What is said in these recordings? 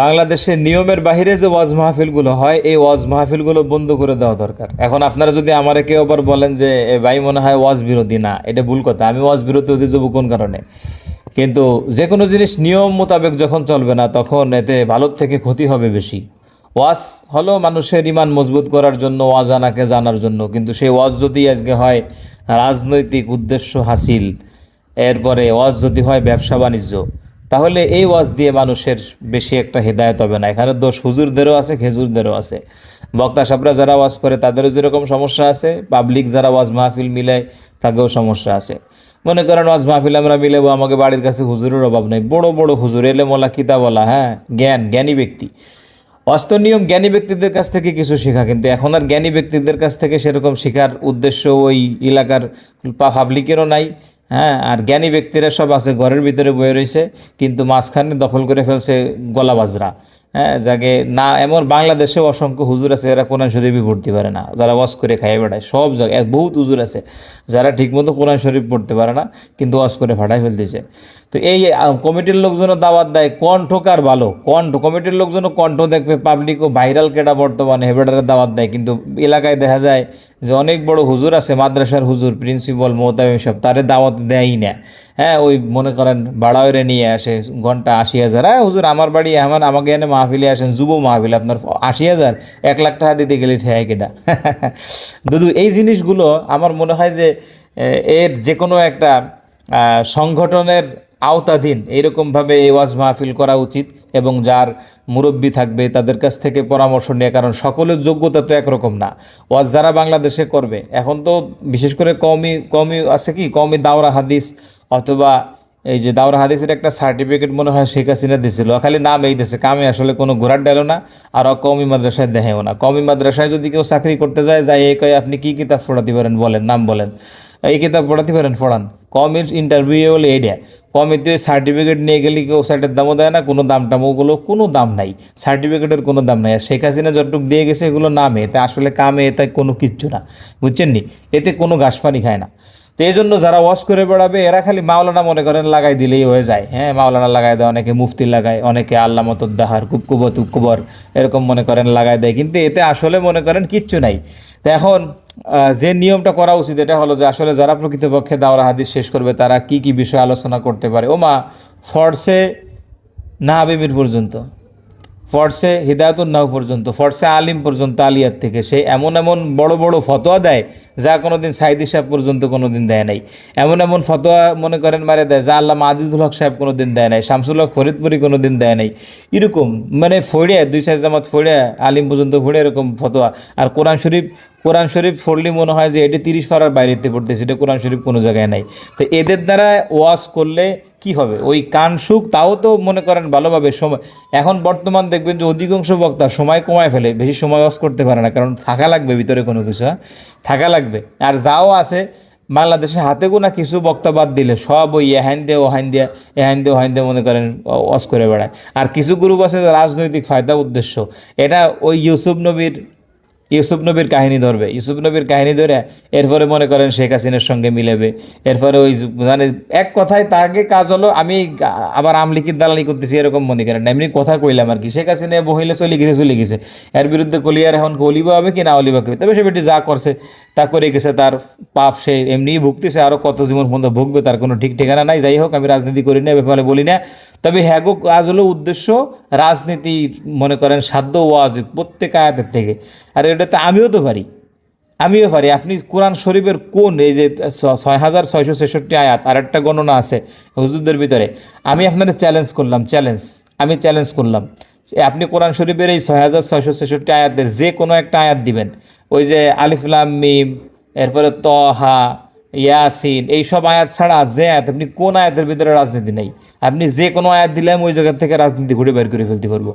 বাংলাদেশের নিয়মের বাইরে যে ওয়াজ মাহফিলগুলো হয়, এই ওয়াজ মাহফিলগুলো বন্ধ করে দেওয়া দরকার। এখন আপনারা যদি আমার কেউ আবার বলেন যে ভাই, মনে হয় ওয়াজ বিরোধী না। এটা ভুল কথা, আমি ওয়াজ বিরোধী হতে যাব কোন কারণে? কিন্তু যে কোনো জিনিস নিয়ম মোতাবেক যখন চলবে না, তখন এতে ভালোর থেকে ক্ষতি হবে বেশি। ওয়াজ হলো মানুষের ইমান মজবুত করার জন্য, ওয়াজ আনাকে জানার জন্য। কিন্তু সেই ওয়াজ যদি আজকে হয়, রাজনৈতিক উদ্দেশ্য হাসিল, এরপরে ওয়াজ যদি হয় ব্যবসা বাণিজ্য তাহলে এই ওয়াজ দিয়ে মানুষের বেশি একটা হেদায়ত হবে না। এখানে দোষ হুজুরদেরও আছে, খেজুরদেরও আছে। বক্তা সাবরা যারা ওয়াজ করে, তাদেরও যেরকম সমস্যা আছে পাবলিক যারা ওয়াজ মাহফিল মিলায়, তাকেও সমস্যা আছে। মনে করেন ওয়াজ মাহফিল আমরা মিলেবো, আমাকে বাড়ির কাছে হুজুরের অভাব নেই। বড় বড় হুজুর এলে মোলা কিতা বলা হ্যাঁ জ্ঞান, জ্ঞানী ব্যক্তি। অস্ত নিয়ম, জ্ঞানী ব্যক্তিদের কাছ থেকে কিছু শেখা, কিন্তু এখন আর জ্ঞানী ব্যক্তিদের কাছ থেকে সেরকম শেখার উদ্দেশ্য ওই এলাকার পাবলিকেরও নাই। হ্যাঁ আর জ্ঞানী ব্যক্তিরা সব আছে, ঘরের ভিতরে বয়ে রয়েছে, কিন্তু মাঝখানে দখল করে ফেলছে গলাবাজরা হ্যাঁ যাকে না, এমন বাংলাদেশে অসংখ্য হুজুর আছে এরা কোরআন শরীফই পড়তে পারে না, যারা ওয়াজ করে খাইয়ে বেড়ায়, সব জায়গায় বহুত হুজুর আছে যারা ঠিকমতো কোরআন শরীফ পড়তে পারে না, কিন্তু ওয়াজ করে ফাটাই ফেলতেছে। তো এই কমিটির লোকজনও দাওয়াত দেয় কণ্ঠকার ভালো? কণ্ঠ, কমিটির লোকজনও কণ্ঠ দেখবে পাবলিক ও ভাইরাল কেটা বর্তমানে হেবেটারে দাওয়াত দেয়, কিন্তু এলাকায় দেখা যায় যে অনেক বড় হুজুর আছে, মাদ্রাসার হুজুর প্রিন্সিপাল মোহতামিম সব, তারে দাওয়াত দেয়ই না। হ্যাঁ ওই মনে করেন ভাড়াওয়ারে নিয়ে আসে, ঘণ্টা আশি হাজার হ্যাঁ হুজুর, আমার বাড়ি এমন, আমাকে এনে মাহফিলে আসেন, যুব মাহফিল, আপনার আশি হাজার, এক লাখ টাকা দিতে গেলে ঠেয় কেটা। দুদু, এই জিনিসগুলো আমার মনে হয় যে এর যে কোনো একটা সংগঠনের আওতাধীন এইরকমভাবে এই ওয়াজ মাহফিল করা উচিত এবং যার মুরব্বী থাকবে, তাদের কাছ থেকে পরামর্শ নেওয়া কারণ সকলের যোগ্যতা তো একরকম না। ওয়াজ যারা বাংলাদেশে করবে, এখন তো বিশেষ করে কমই কমই আছে কি? কমই দাওরা হাদিস অথবা এই যে দাওরা হাদিসের একটা সার্টিফিকেট মনে হয় শেখ হাসিনা দিছিল। খালি নাম এই দেশে কামে আসলে কোনো ঘোরার ডালো না, আর কমি মাদ্রাসায় দেহেও না। কমি মাদ্রাসায় যদি কেউ চাকরি করতে যায় যাই এই কয়, আপনি কি কিতাব পড়াতে পারেন? বলেন, নাম বলেন। এই কিতাব পড়াতে পারেন, পড়ান। কমের ইন্টারভিউ হলে এইটা কমিতে সার্টিফিকেট নিয়ে গেলে কেউ সাইটের দামও দেয় না, কোনো দাম টাম ওগুলো কোনো দাম নাই। সার্টিফিকেটের কোনো দাম নাই। আর শেখ হাসিনা যতটুকু দিয়ে গেছে, এগুলো নামে এটা আসলে কামে, এতে কোনো কিচ্ছু না। বুঝছেন নি এতে কোনো ঘাস পানি খায় না। তো এই জন্য যারা ওয়াশ করে বেড়াবে, এরা খালি মাওলানা মনে করেন লাগাই দিলেই হয়ে যায়। হ্যাঁ মাওলানা লাগাই দেয়, অনেকে মুফতি লাগায়, অনেকে আল্লাহ মতদ্দাহার কুবকুবত কুবর, এরকম মনে করেন লাগাই দেয়। কিন্তু এতে আসলে মনে করেন কিচ্ছু নাই। তো এখন যে নিয়মটা করা উচিত, এটা হলো যে আসলে যারা প্রকৃতপক্ষে দাওরা হাদিস শেষ করবে, তারা কি কি বিষয়ে আলোচনা করতে পারে? ও মা ফর্সে না হাবিমির পর্যন্ত, ফর্সে হিদায়তুল নাহ পর্যন্ত, ফর্সে আলিম পর্যন্ত আলিয়ার থেকে, সে এমন এমন বড় বড় ফতোয়া দেয় যা কোনোদিন সাইদি সাহেব পর্যন্ত কোনো দিন দেয় নাই। এমন এমন ফতোয়া মনে করেন মারে দেয় যা আল্লাহ মাদিদুল হক সাহেব কোনো দিন দেয় নাই, শামসুল হক ফরিদপুরি কোনো দিন দেয় নাই। এরকম মানে ফড়ে দুই সাইজ জামাত ফড়ে আলিম পর্যন্ত ফড়ে এরকম ফতোয়া। আর কোরআন শরীফ কোরআন শরীফ পড়লে মনে হয় যে এটি তিরিশ পাড়ার বাইরেতে পড়তেছে, এটা কোরআন শরীফ কোনো জায়গায় নাই। তো এদের দ্বারা ওয়াশ করলে কি হবে? ওই কান সুখ, তাও তো মনে করেন ভালোভাবে সময়, এখন বর্তমান দেখবেন যে অধিকাংশ বক্তা সময় কমায় ফেলে, বেশি সময় ওয়াশ করতে পারে না, কারণ থাকা লাগবে ভিতরে কোনো কিছু হ্যাঁ? থাকা লাগবে। আর যাও আছে, বাংলাদেশে হাতে গোনা কিছু বক্তা বাদ দিলে সব ওই এহাইন দিয়ে ওহাইন দিয়ে এহাইন দিয়ে ওহাইন দিয়ে মনে করেন ওয়াশ করে বেড়ায়। আর কিছু গ্রুপ আছে রাজনৈতিক ফায়দা উদ্দেশ্য, এটা ওই ইউসুফ নবীর ইউসুফ নবীর কাহিনী ধরবে। ইউসুফ নবীর কাহিনী ধরে এরপরে মনে করেন শেখ হাসিনার সঙ্গে মিলেবে। এরপরে ওই মানে এক কথায় তাকে কাজ হলো, আমি আবার আমলিকির দালালি করতেছি, এরকম মনে করেন। এমনি কথা কইলাম আর কি। শেখ হাসিনা বহিলে চলে গেছে চলে গেছে। এর বিরুদ্ধে কলিয়ার এখন অলিবা হবে কি না অলিবা হবে? তবে সে বেটি যা করছে, তা করে গেছে, তার পাপ সে এমনিই ভুগতেছে আরও কত জীবন পর্যন্ত ভুগবে, তার কোনো ঠিক ঠিকানা নাই। যাই হোক, আমি রাজনীতি করি না ব্যাপারে বলি না। তবে হ্যাগো কাজ হলো উদ্দেশ্য, রাজনীতি মনে করেন সাধ্য ওয়াজ প্রত্যেক আয়াতের থেকে। আর এটা তো আমিও তো পারি। আমিও পারি। আপনি কোরআন শরীফের কোন এই যে ছয় হাজার ছয়শো ছেষট্টি আয়াত আর একটা গণনা আছে হুজুরদের ভিতরে, আমি আপনাদের চ্যালেঞ্জ করলাম চ্যালেঞ্জ আমি চ্যালেঞ্জ করলাম। আপনি কোরআন শরীফের এই ছয় হাজার ছয়শো ছেষট্টি আয়াতের যে কোনো একটা আয়াত দিবেন। ওই যে আলিফলাম মিম, এরপরে তহা, ইয়াসিন, এইসব আয়াত ছাড়া যে আয়াত, আপনি কোন আয়াতের ভিতরে রাজনীতি নেই। আপনি যে কোনো আয়াত দিলে আমি ওই জায়গা থেকে রাজনীতি ঘুরে বের করে ফেলতে পারব।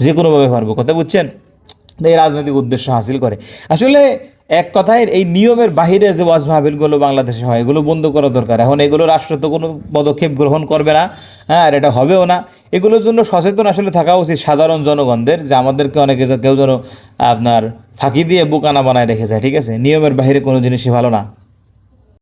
যে কোনোভাবে পারব। কথা বুঝছেন? এই রাজনৈতিক উদ্দেশ্য হাসিল করে। আসলে এক কথায় এই নিয়মের বাহিরে যে ওয়াজ মাহবিলগুলো বাংলাদেশে হয়, এগুলো বন্ধ করা দরকার। এখন এগুলো রাষ্ট্র তো কোনো পদক্ষেপ গ্রহণ করবে না হ্যাঁ আর এটা হবেও না। এগুলোর জন্য সচেতন আসলে থাকা উচিত সাধারণ জনগণদের, যে আমাদেরকে অনেকে কেউ যেন আপনার ফাঁকি দিয়ে বোকানা বানায় রেখে যায় ঠিক আছে? নিয়মের বাহিরে কোনো জিনিসই ভালো না।